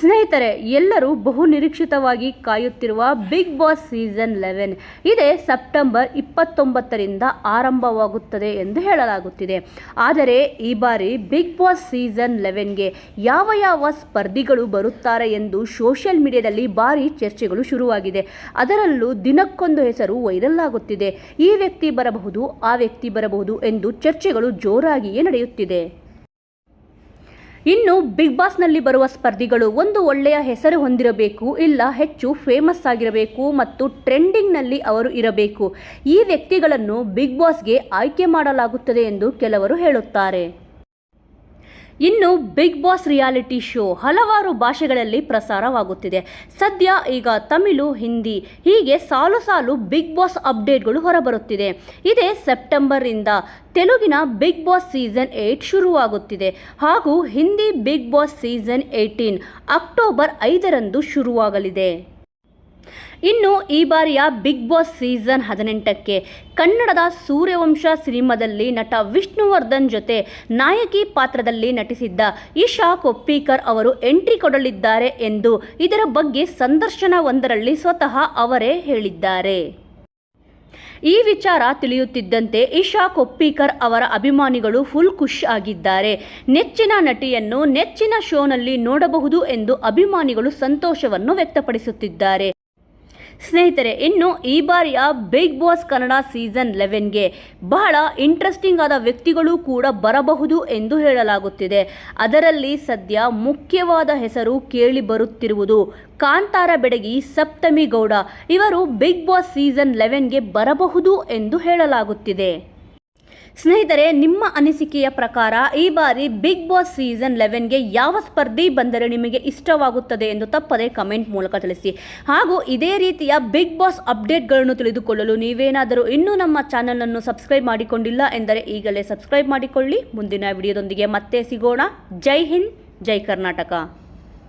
ಸ್ನೇಹಿತರೆ, ಎಲ್ಲರೂ ಬಹು ನಿರೀಕ್ಷಿತವಾಗಿ ಕಾಯುತ್ತಿರುವ ಬಿಗ್ ಬಾಸ್ ಸೀಸನ್ ಲೆವೆನ್ ಇದೇ ಸೆಪ್ಟೆಂಬರ್ ಇಪ್ಪತ್ತೊಂಬತ್ತರಿಂದ ಆರಂಭವಾಗುತ್ತದೆ ಎಂದು ಹೇಳಲಾಗುತ್ತಿದೆ. ಆದರೆ, ಈ ಬಾರಿ ಬಿಗ್ ಬಾಸ್ ಸೀಸನ್ ಲೆವೆನ್ಗೆ ಯಾವ ಯಾವ ಸ್ಪರ್ಧಿಗಳು ಬರುತ್ತಾರೆ ಎಂದು ಸೋಷಿಯಲ್ ಮೀಡಿಯಾದಲ್ಲಿ ಭಾರಿ ಚರ್ಚೆಗಳು ಶುರುವಾಗಿದೆ. ಅದರಲ್ಲೂ ದಿನಕ್ಕೊಂದು ಹೆಸರು ವೈರಲ್ ಆಗುತ್ತಿದೆ. ಈ ವ್ಯಕ್ತಿ ಬರಬಹುದು, ಆ ವ್ಯಕ್ತಿ ಬರಬಹುದು ಎಂದು ಚರ್ಚೆಗಳು ಜೋರಾಗಿಯೇ ನಡೆಯುತ್ತಿದೆ. ಇನ್ನು ಬಿಗ್ ಬಾಸ್ನಲ್ಲಿ ಬರುವ ಸ್ಪರ್ಧಿಗಳು ಒಂದು ಒಳ್ಳೆಯ ಹೆಸರು ಹೊಂದಿರಬೇಕು ಇಲ್ಲ ಹೆಚ್ಚು ಫೇಮಸ್ ಆಗಿರಬೇಕು ಮತ್ತು ಟ್ರೆಂಡಿಂಗ್ನಲ್ಲಿ ಅವರು ಇರಬೇಕು. ಈ ವ್ಯಕ್ತಿಗಳನ್ನು ಬಿಗ್ ಬಾಸ್ಗೆ ಆಯ್ಕೆ ಮಾಡಲಾಗುತ್ತದೆ ಎಂದು ಕೆಲವರು ಹೇಳುತ್ತಾರೆ. ಇನ್ನು ಬಿಗ್ ಬಾಸ್ ರಿಯಾಲಿಟಿ ಶೋ ಹಲವಾರು ಭಾಷೆಗಳಲ್ಲಿ ಪ್ರಸಾರವಾಗುತ್ತಿದೆ. ಸದ್ಯ ಈಗ ತಮಿಳು, ಹಿಂದಿ ಹೀಗೆ ಸಾಲು ಸಾಲು ಬಿಗ್ ಬಾಸ್ ಅಪ್ಡೇಟ್ಗಳು ಹೊರಬರುತ್ತಿದೆ. ಇದೇ ಸೆಪ್ಟೆಂಬರಿಂದ ತೆಲುಗಿನ ಬಿಗ್ ಬಾಸ್ ಸೀಸನ್ ಏಯ್ಟ್ ಶುರುವಾಗುತ್ತಿದೆ ಹಾಗೂ Hindi Bigg Boss season eighteen October ಐದರಂದು ಶುರುವಾಗಲಿದೆ. ಇನ್ನು ಈ ಬಾರಿಯ ಬಿಗ್ ಬಾಸ್ ಸೀಸನ್ ಹದಿನೆಂಟಕ್ಕೆ ಕನ್ನಡದ ಸೂರ್ಯವಂಶ ಸಿನಿಮಾದಲ್ಲಿ ನಟ ವಿಷ್ಣುವರ್ಧನ್ ಜೊತೆ ನಾಯಕಿ ಪಾತ್ರದಲ್ಲಿ ನಟಿಸಿದ್ದ ಇಶಾ ಕೊಪ್ಪಿಕರ್ ಅವರು ಎಂಟ್ರಿ ಕೊಡಲಿದ್ದಾರೆ ಎಂದು ಇದರ ಬಗ್ಗೆ ಸಂದರ್ಶನವೊಂದರಲ್ಲಿ ಸ್ವತಃ ಅವರೇ ಹೇಳಿದ್ದಾರೆ. ಈ ವಿಚಾರ ತಿಳಿಯುತ್ತಿದ್ದಂತೆ ಇಶಾ ಕೊಪ್ಪಿಕರ್ ಅವರ ಅಭಿಮಾನಿಗಳು ಫುಲ್ ಖುಷ್ ಆಗಿದ್ದಾರೆ. ನೆಚ್ಚಿನ ನಟಿಯನ್ನು ನೆಚ್ಚಿನ ಶೋನಲ್ಲಿ ನೋಡಬಹುದು ಎಂದು ಅಭಿಮಾನಿಗಳು ಸಂತೋಷವನ್ನು ವ್ಯಕ್ತಪಡಿಸುತ್ತಿದ್ದಾರೆ. ಸ್ನೇಹಿತರೆ, ಇನ್ನು ಈ ಬಾರಿಯ ಬಿಗ್ ಬಾಸ್ ಕನ್ನಡ ಸೀಸನ್ ಲೆವೆನ್ಗೆ ಬಹಳ ಇಂಟ್ರೆಸ್ಟಿಂಗ್ ಆದ ವ್ಯಕ್ತಿಗಳು ಕೂಡ ಬರಬಹುದು ಎಂದು ಹೇಳಲಾಗುತ್ತಿದೆ. ಅದರಲ್ಲಿ ಸದ್ಯ ಮುಖ್ಯವಾದ ಹೆಸರು ಕೇಳಿ ಬರುತ್ತಿರುವುದು ಕಾಂತಾರ ಬೆಡಗಿ ಸಪ್ತಮಿ ಗೌಡ. ಇವರು ಬಿಗ್ ಬಾಸ್ ಸೀಸನ್ ಲೆವೆನ್ಗೆ ಬರಬಹುದು ಎಂದು ಹೇಳಲಾಗುತ್ತಿದೆ. ಸ್ನೇಹಿತರೆ, ನಿಮ್ಮ ಅನಿಸಿಕೆಯ ಪ್ರಕಾರ ಈ ಬಾರಿ ಬಿಗ್ ಬಾಸ್ ಸೀಸನ್ ಲೆವೆನ್ಗೆ ಯಾವ ಸ್ಪರ್ಧಿ ಬಂದರೆ ನಿಮಗೆ ಇಷ್ಟವಾಗುತ್ತದೆ ಎಂದು ತಪ್ಪದೆ ಕಮೆಂಟ್ ಮೂಲಕ ತಿಳಿಸಿ. ಹಾಗೂ ಇದೇ ರೀತಿಯ ಬಿಗ್ ಬಾಸ್ ಅಪ್ಡೇಟ್ಗಳನ್ನು ತಿಳಿದುಕೊಳ್ಳಲು ನೀವೇನಾದರೂ ಇನ್ನೂ ನಮ್ಮ ಚಾನಲನ್ನು ಸಬ್ಸ್ಕ್ರೈಬ್ ಮಾಡಿಕೊಂಡಿಲ್ಲ ಎಂದರೆ ಈಗಲೇ ಸಬ್ಸ್ಕ್ರೈಬ್ ಮಾಡಿಕೊಳ್ಳಿ. ಮುಂದಿನ ವಿಡಿಯೋದೊಂದಿಗೆ ಮತ್ತೆ ಸಿಗೋಣ. ಜೈ ಹಿಂದ್, ಜೈ ಕರ್ನಾಟಕ.